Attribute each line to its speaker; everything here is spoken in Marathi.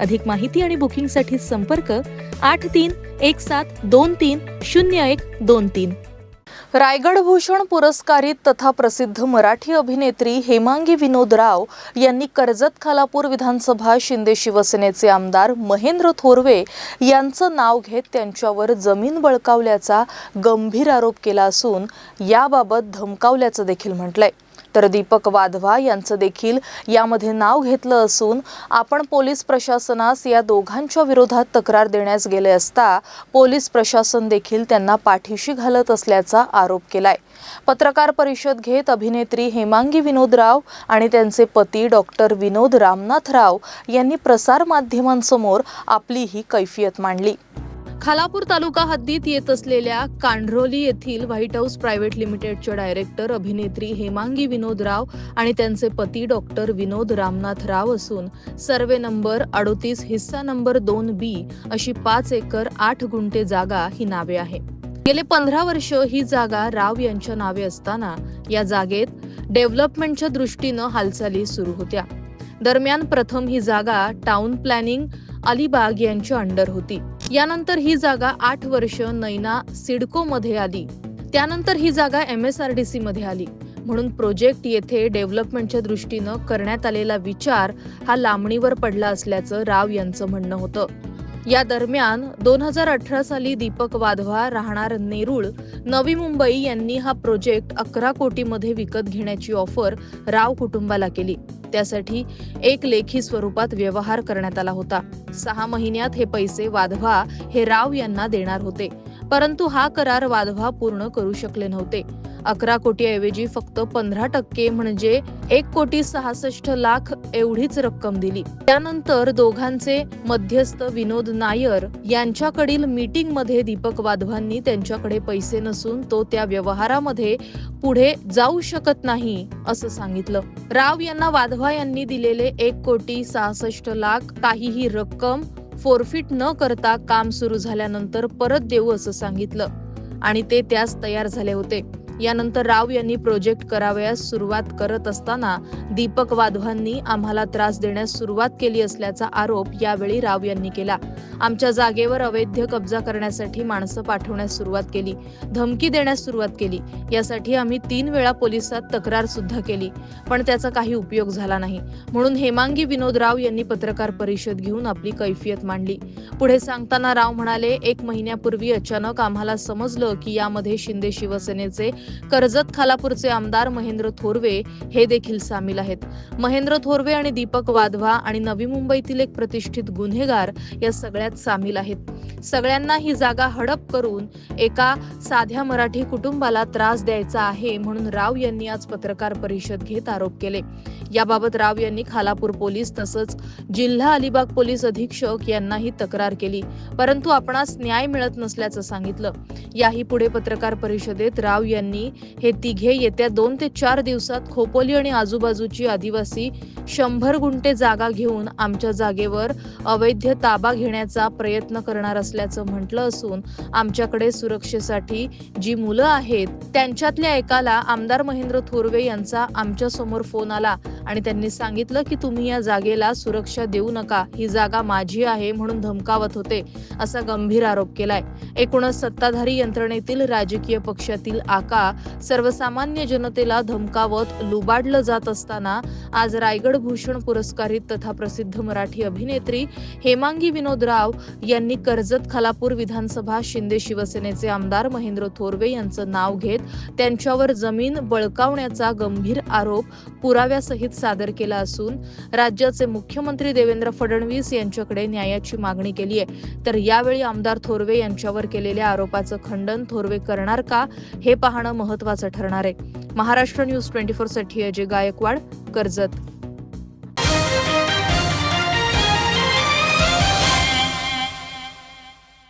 Speaker 1: अधिक माहिती आणि बुकिंगसाठी संपर्क आठ तीन एक सात दोन तीन शून्य एक दोन तीन. रायगड भूषण पुरस्कारित तथा प्रसिद्ध मराठी अभिनेत्री हेमांगी विनोद राव यांनी कर्जत खालापूर विधानसभा शिंदे शिवसेनेचे आमदार महेंद्र थोरवे यांचं नाव घेत त्यांच्यावर जमीन बळकावल्याचा गंभीर आरोप केला असून याबाबत धमकावल्याचं देखील म्हटलंय. तर दीपक वाधवा यांचं देखील यामध्ये नाव घेतलं असून आपण पोलीस प्रशासनास या दोघांच्या विरोधात तक्रार देण्यास गेले असता पोलीस प्रशासन देखील त्यांना पाठीशी घालत असल्याचा आरोप केलाय. पत्रकार परिषद घेत अभिनेत्री हेमांगी विनोद राव आणि त्यांचे पती डॉक्टर विनोद रामनाथ राव यांनी प्रसारमाध्यमांसमोर आपली ही कैफियत मांडली. खालापूर तालुका हद्दीत येत असलेल्या कांढरोली येथील व्हाईट हाऊस प्रायव्हेट लिमिटेडच्या डायरेक्टर अभिनेत्री हेमांगी विनोद राव आणि त्यांचे पती डॉक्टर विनोद रामनाथ राव असून सर्वे नंबर अडोतीस हिस्सा नंबर दोन बी अशी पाच एकर आठ गुंठे जागा ही नावे आहे. गेले पंधरा वर्ष ही जागा राव यांच्या नावे असताना या जागेत डेव्हलपमेंटच्या दृष्टीनं हालचाली सुरू होत्या. दरम्यान प्रथम ही जागा टाउन प्लॅनिंग अलिबाग यांच्या अंडर होती. यानंतर ही जागा आठ वर्ष नैना सिडको मध्ये आली. त्यानंतर ही जागा M S R D C मध्ये आली. म्हणून प्रोजेक्ट येथे डेव्हलपमेंटच्या दृष्टीनं करण्यात आलेला विचार हा लांबणीवर पडला असल्याचं राव यांचं म्हणणं होतं. या दरम्यान दोन हजार अठरा साली दीपक वाधवा राहणार नेरुळ नवी मुंबई यांनी हा प्रोजेक्ट अकरा कोटीमध्ये विकत घेण्याची ऑफर राव कुटुंबाला केली. त्यासाठी एक लेखी स्वरूपात व्यवहार करण्यात आला होता. सहा महिन्यात हे पैसे वाधवा हे राव यांना देणार होते. परंतु हा करार वाधवा पूर्ण करू शकले नव्हते. अकरा कोटीऐवजी फक्त पंधरा टक्के म्हणजे एक कोटी सहासष्ट लाख एवढीच रक्कम दिली. त्यानंतर दोघांचे मध्यस्थ विनोद नायर यांच्याकडील मीटिंगमध्ये दीपक वाधवांनी त्यांच्याकडे पैसे नसून तो त्या व्यवहारामध्ये पुढे जाऊ शकत नाही असं सांगितलं. राव यांना वाधवा यांनी दिलेले एक कोटी सहासष्ट लाख काहीही रक्कम फोरफिट न करता काम सुरू झाल्यानंतर परत देऊ असं सांगितलं. आणि ते त्यास तयार झाले होते. यानंतर राव यांनी प्रोजेक्ट करावयास सुरुवात करत असताना दीपक वाधवांनी आम्हाला त्रास देण्यास सुरुवात केली असल्याचा आरोप यावेळी राव यांनी केला. आमच्या जागेवर अवैध कब्जा करण्यासाठी माणसं पाठवण्यास सुरुवात केली. धमकी देण्यास सुरुवात केली. यासाठी आम्ही तीन वेळा पोलिसात तक्रार सुद्धा केली. पण त्याचा काही उपयोग झाला नाही. म्हणून हेमांगी विनोद राव यांनी पत्रकार परिषद घेऊन आपली कैफियत मांडली. पुढे सांगताना राव म्हणाले एक महिन्यापूर्वी अचानक आम्हाला समजलं की यामध्ये शिंदे शिवसेनेचे कर्जत खालापूरचे आमदार महेंद्र थोरवे हे देखील सामील आहेत. महेंद्र थोरवे आणि दीपक वाधवा आणि नवी मुंबईतील एक प्रतिष्ठित गुन्हेगार या सगळ्यात सामील आहेत. सगळ्यांना ही जागा हडप करून एका साध्या मराठी कुटुंबाला त्रास द्यायचा आहे म्हणून राव यांनी आज पत्रकार परिषद घेत आरोप केले. याबाबत राव यांनी खालापूर पोलीस तसंच जिल्हा अलिबाग पोलीस अधीक्षक यांनाही तक्रार केली. परंतु आपणास न्याय मिळत नसल्याचं सांगितलं. याही पुढे पत्रकार परिषदेत राव यांनी हे तिघे येत्या दोन ते चार दिवसात खोपोली आणि आजूबाजूची आदिवासी शंभर गुंठे जागा घेऊन आमच्या जागेवर अवैध ताबा घेण्याचा प्रयत्न करणार असल्याचं म्हटलं असून आमच्याकडे सुरक्षेसाठी जी मुलं आहेत त्यांच्यातल्या एकाला आमदार महेंद्र थोरवे यांचा आमच्यासमोर फोन आला. आणि त्यांनी सांगितलं की तुम्ही या जागेला सुरक्षा देऊ नका. ही जागा माझी आहे म्हणून धमकावत होते असा गंभीर आरोप केलाय. एकूणच सत्ताधारी यंत्रणेतील राजकीय पक्षातील आका सर्वसामान्य जनतेला धमकावत लुबाडलं जात असताना आज रायगड भूषण पुरस्कारित तथा प्रसिद्ध मराठी अभिनेत्री हेमांगी विनोद राव यांनी कर्जत खालापूर विधानसभा शिंदे शिवसेनेचे आमदार महेंद्र थोरवे यांचं नाव घेत त्यांच्यावर जमीन बळकावण्याचा गंभीर आरोप पुराव्यासहित सादर केला असून राज्याचे मुख्यमंत्री देवेंद्र फडणवीस यांच्याकडे न्यायाची मागणी केली आहे. तर यावेळी आमदार थोरवे यांच्यावर केलेल्या आरोपाचं खंडन थोरवे करणार का हे पाहणं महत्वाचं ठरणार आहे. महाराष्ट्र न्यूज ट्वेंटी फोरसाठी अजय गायकवाड कर्जत.